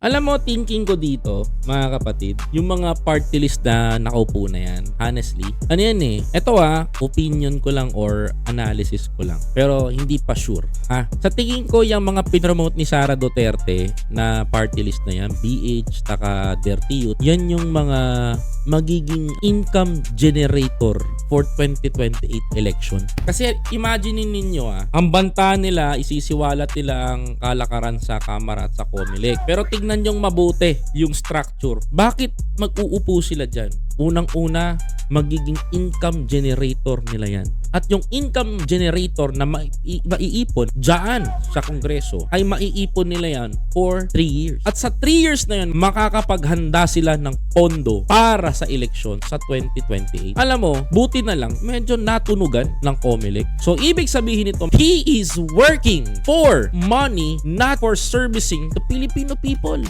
Alam mo, thinking ko dito, mga kapatid, yung mga party list na nakaupo na yan, honestly, ano yan eh, eto ah, opinion ko lang or analysis ko lang. Pero hindi pa sure. Ah, sa tingin ko, yung mga pinromote ni Sara Duterte na party list na yan, BH, taka Dirty Youth, yan yung mga magiging income generator for 2028 election. Kasi imagine ninyo ah, ang banta nila, isisiwalat nila ang kalakaran sa Kamara at sa Comelec. Pero tignan yung mabuti yung structure. Bakit mag-uupo sila dyan? Unang-una, magiging income generator nila yan. At yung income generator na mai- maiipon dyan sa Kongreso ay maiipon nila yan for 3 years. At sa 3 years na yan, makakapaghanda sila ng pondo para sa eleksyon sa 2028. Alam mo, buti na lang, medyo natunugan ng Comelec. So, ibig sabihin nito, he is working for money, not for servicing the Filipino people.